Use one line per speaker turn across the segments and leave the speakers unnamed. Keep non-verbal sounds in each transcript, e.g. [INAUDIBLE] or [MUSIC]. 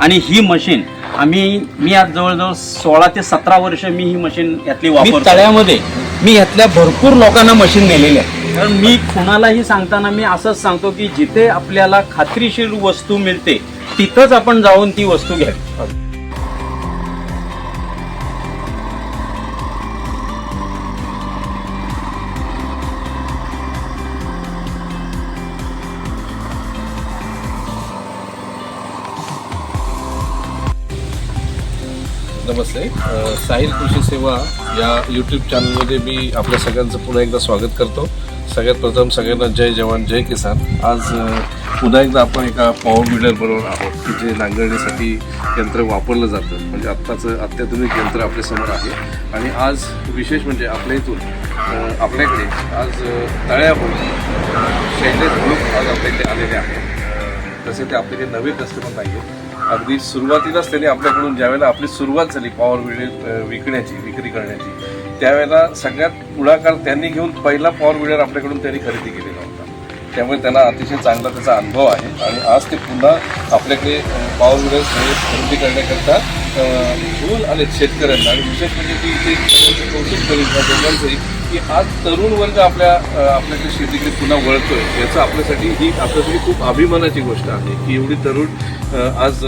आणि ही मशीन आम्ही मी आज जवळजवळ सोळा ते सतरा वर्ष मी ही मशीन यातली
मी
वापरतो.
तळ्यामध्ये मी यातल्या भरपूर लोकांना मशीन नेलेली आहे.
कारण मी कुणालाही सांगताना मी असंच सांगतो की जिथे आपल्याला खात्रीशीर वस्तू मिळते तिथंच आपण जाऊन ती वस्तू घ्यावी.
नमस्ते अ, साहिल कृषी सेवा या यूट्यूब चॅनलमध्ये मी आपल्या सगळ्यांचं पुन्हा एकदा स्वागत करतो. सगळ्यात प्रथम सगळ्यांना जय जवान जय किसान. आज पुन्हा एकदा आपण एका पॉवर विडर बरोबर आहोत की जे नांगरणीसाठी यंत्र वापरलं जातं. म्हणजे आत्ताचं अत्याधुनिक यंत्र आपल्यासमोर आहे. आणि आज विशेष म्हणजे आपल्या इथून आपल्याकडे आज तळ्याहून शैलेश ग्रुप आज आपल्याकडे आलेले आहेत. तसे ते आपले नवे कस्टमर नाही आहेत अगदी सुरुवातीलाच त्यांनी आपल्याकडून ज्यावेळेला आपली सुरुवात झाली पॉवर विडर विकण्याची विक्री करण्याची त्यावेळेला सगळ्यात पुढाकार त्यांनी घेऊन पहिला पॉवर विडर आपल्याकडून त्यांनी खरेदी केलेला होता. त्यामुळे त्यांना अतिशय चांगला त्याचा अनुभव आहे आणि आज ते पुन्हा आपल्याकडे पॉवर विडर खरेदी करण्याकरता घेऊन आले शेतकऱ्यांना आणि विशेष म्हणजे की इथे कौतुक की आज तरुण वर्ग आपल्या आपल्याकडे शेतीकडे पुन्हा वळतोय याचं आपल्यासाठी ही आपल्यासाठी खूप अभिमानाची गोष्ट आहे की एवढी तरुण आज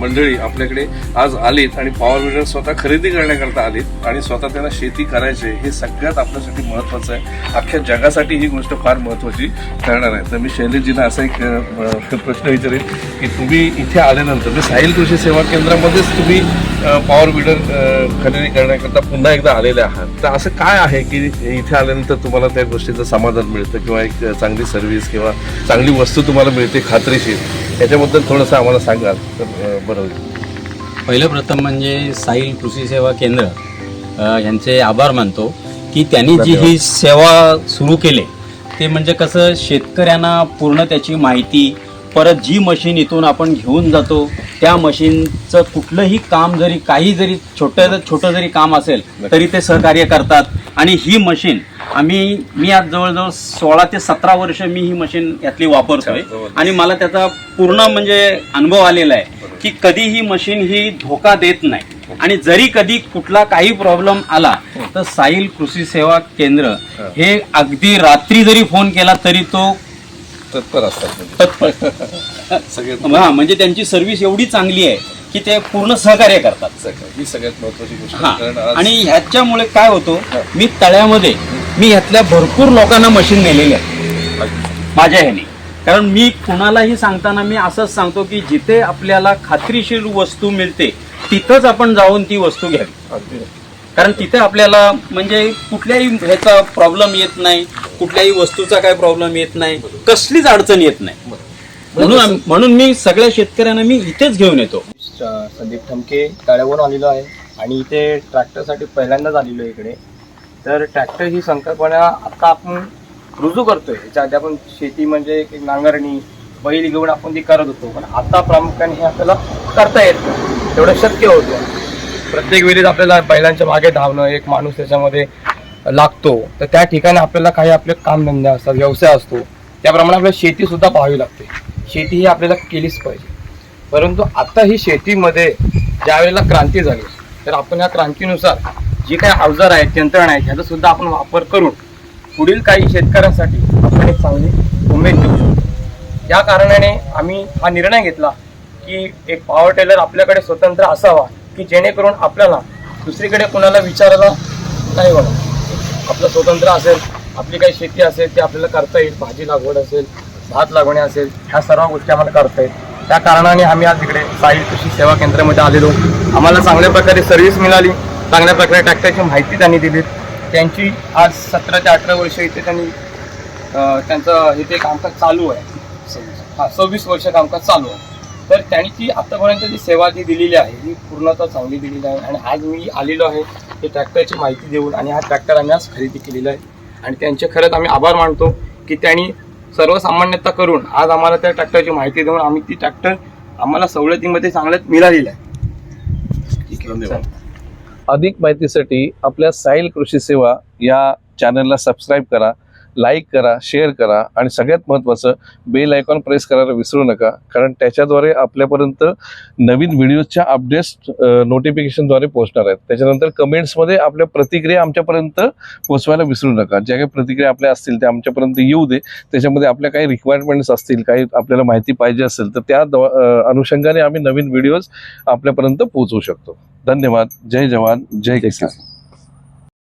मंडळी आपल्याकडे आज आलीत आणि पॉवर विडर स्वतः खरेदी करण्याकरता आलीत आणि स्वतः त्यांना शेती करायचे हे सगळ्यात आपल्यासाठी महत्त्वाचं आहे. अख्ख्या जगासाठी ही गोष्ट फार महत्त्वाची ठरणार आहे. तर मी शैलेशजींना असा एक प्रश्न विचारेन की तुम्ही इथे आल्यानंतर म्हणजे साहिल कृषी सेवा केंद्रामध्येच तुम्ही पॉवर विडर खरेदी करण्याकरता पुन्हा एकदा आलेले आहात. तर असं काय आहे की इथे आल्यानंतर तुम्हाला त्या गोष्टीचं समाधान मिळतं किंवा एक चांगली सर्व्हिस किंवा चांगली वस्तू तुम्हाला मिळते खात्रीशीर. याच्याबद्दल थोडंसं आम्हाला सांगाल. तर बरं होईल.
पहिलं प्रथम म्हणजे साईल कृषी सेवा केंद्र यांचे आभार मानतो की त्यांनी जी ही सेवा सुरू केली ते म्हणजे कसं शेतकऱ्यांना पूर्ण त्याची माहिती परत जी मशीन इथून आपण घेऊन जातो त्या मशीनचं कुठलंही काम जरी काही जरी छोटं छोटं जरी काम असेल तरी ते सहकार्य करतात. आणि ही मशीन आम्ही मी आज जवळजवळ सोळा ते सतरा वर्ष मी ही मशीन यातली वापरतोय. आणि मला त्याचा पूर्ण म्हणजे अनुभव आलेला आहे की कधी ही मशीन ही धोका देत नाही. आणि जरी कधी कुठला काही प्रॉब्लेम आला तर साईल कृषी सेवा केंद्र हे. अगदी रात्री जरी फोन केला तरी तो
तत्पर असतात म्हणजे.
तत्पर. [LAUGHS] हा म्हणजे त्यांची सर्व्हिस एवढी चांगली आहे की ते पूर्ण सहकार्य करतात.
ही सगळ्यात महत्वाची गोष्ट आहे. कारण आज
आणि ह्याच्यामुळे काय होतो मी तळ्यामध्ये मी ह्यातल्या भरपूर लोकांना मशीन नेलेली आहे माझ्या ह्याने. कारण मी कुणालाही सांगताना मी असंच सांगतो की जिथे आपल्याला खात्रीशीर वस्तू मिळते तिथंच आपण जाऊन ती वस्तू घ्यावी.
अगदी
कारण तिथे आपल्याला म्हणजे कुठल्याही ह्याचा प्रॉब्लेम येत नाही कुठल्याही वस्तूचा काय प्रॉब्लेम येत नाही कसलीच अडचण येत नाही. म्हणून आम- म्हणून मी सगळ्या शेतकऱ्यांना मी इथेच घेऊन येतो.
संदीप ठमके तळ्यावरून आलेलो आहे. आणि इथे ट्रॅक्टरसाठी पहिल्यांदाच आलेलो आहे इकडे. तर ट्रॅक्टर ही संकल्पना आता आपण रुजू करतोय. याच्या आधी आपण शेती म्हणजे नांगरणी बैल घेऊन आपण ती करत होतो. पण आता प्रामुख्याने हे आपल्याला करता येत नाही. तेवढं शक्य होतं. प्रत्येक वेळेस आपल्याला बैलांच्या मागे धावणं एक माणूस त्याच्यामध्ये लागतो. तर त्या ठिकाणी आपल्याला काही आपले कामधंदे असतात व्यवसाय असतो. त्याप्रमाणे आपल्याला शेतीसुद्धा पाहावी लागते. शेती ही आपल्याला केलीच पाहिजे. परंतु आता ही शेतीमध्ये ज्या वेळेला क्रांती झाली तर आपण या क्रांतीनुसार जी काही अवजार आहेत यंत्रणा आहेत ह्याचा सुद्धा आपण वापर करून पुढील काही शेतकऱ्यांसाठी आपण एक चांगली उमेद देऊ शकतो. या कारणाने आम्ही हा निर्णय घेतला की एक पॉवर टेलर आपल्याकडे स्वतंत्र असावा की जेणेकरून आपल्याला दुसरीकडे कोणाला विचारायला नाही वाटत. आपलं स्वतंत्र असेल आपली काही शेती असेल ती आपल्याला करता येईल भाजी लागवड असेल भात लागवणे असेल ह्या सर्व गोष्टी आम्हाला करता येईल त्या कारणाने आम्ही आज इकडे साईल कृषी सेवा केंद्रामध्ये आलेलो. आम्हाला चांगल्या प्रकारे सर्व्हिस मिळाली. चांगल्या प्रकारे ट्रॅक्टरची माहिती त्यांनी दिली. त्यांची आज सतरा ते अठरा वर्ष इथे त्यांनी त्यांचं इथे कामकाज चालू आहे. हा सव्वीस वर्ष कामकाज चालू आहे. तर त्यांनी ती जी सेवा जी दिलेली आहे ही पूर्णतः चांगली दिलेली आहे. आणि आज मी आलेलो आहे ते ट्रॅक्टरची माहिती देऊन आणि हा ट्रॅक्टर आम्ही आज खरेदी केलेला आहे. आणि त्यांचे खरंच आम्ही आभार मानतो की त्यांनी सर्वसामान्यता करून आज आम्हाला त्या ट्रॅक्टरची माहिती देऊन आम्ही ती ट्रॅक्टर आम्हाला सवलतीमध्ये चांगल्यात मिळालेलं आहे.
धन्यवाद. अधिक माहितीसाठी आपल्या साहिल कृषी सेवा या चॅनलला सबस्क्राईब करा. लाईक करा शेअर करा आणि सगळ्यात महत्त्वाचं बेल आयकॉन प्रेस करायला विसरू नका. कारण त्याच्याद्वारे आपल्यापर्यंत नवीन व्हिडिओच्या अपडेट्स नोटिफिकेशनद्वारे पोहोचणार आहेत. त्याच्यानंतर कमेंट्समध्ये आपल्या प्रतिक्रिया आमच्यापर्यंत पोहोचवायला विसरू नका. ज्या काही प्रतिक्रिया आपल्या असतील त्या आमच्यापर्यंत येऊ दे. त्याच्यामध्ये आपल्या काही रिक्वायरमेंट्स असतील काही आपल्याला माहिती पाहिजे असेल तर त्या अनुषंगाने आम्ही नवीन व्हिडिओज आपल्यापर्यंत पोहोचवू शकतो. धन्यवाद. जय जवान. जय किसान.